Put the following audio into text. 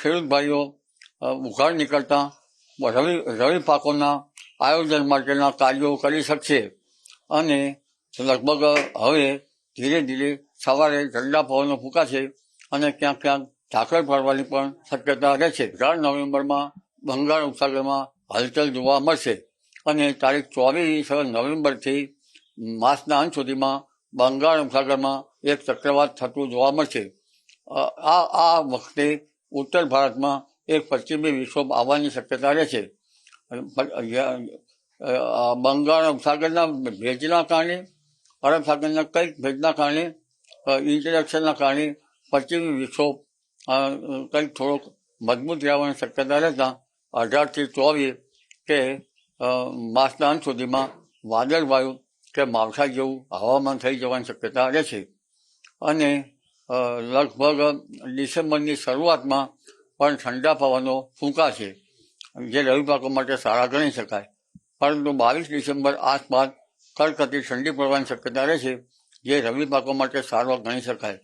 ખેડૂત ભાઈઓ ઉઘાડ નીકળતા રવિ રવિ પાકોના આયોજન માટેના કાર્યો કરી શકશે અને લગભગ હવે ધીરે ધીરે સવારે ઠંડા પવનો ફૂંકાશે અને ક્યાંક ક્યાંક ઝાકળ પડવાની પણ શક્યતા રહેશે. ચાર નવેમ્બરમાં બંગાળ ઉપસાગરમાં હલચલ જોવા મળશે અને તારીખ ચોવીસ નવેમ્બરથી માસના અંત સુધીમાં બંગાળ ઉપસાગરમાં એક ચક્રવાત થતું જોવા મળશે. આ આ વખતે ઉત્તર ભારતમાં એક પશ્ચિમી વિક્ષોભ આવવાની શક્યતા રહેશે છે. બંગાળ સાગરના ભેજના કારણે અરબ સાગરના કંઈક ભેજના કારણે ઇન્ટરેક્શનના કારણે પશ્ચિમી વિક્ષોભ કંઈક થોડોક મજબૂત રહેવાની શક્યતા રહેતા અઢારથી ચોવીસ કે માસના અંત સુધીમાં વાદળવાયુ કે માવઠા જેવું હવામાન થઈ જવાની શક્યતા રહેશે અને અ, લગભગ ડિસેમ્બરની શરૂઆતમાં પણ ઠંડા પવનો ફૂંકાશે. જે રવિ પાકો માટે સારા ગણી શકાય. પરંતુ બાવીસ ડિસેમ્બર આસપાસ કડકડતી ઠંડી પડવાની શક્યતા રહેશે, જે રવિ પાકો માટે સારો ગણી શકાય.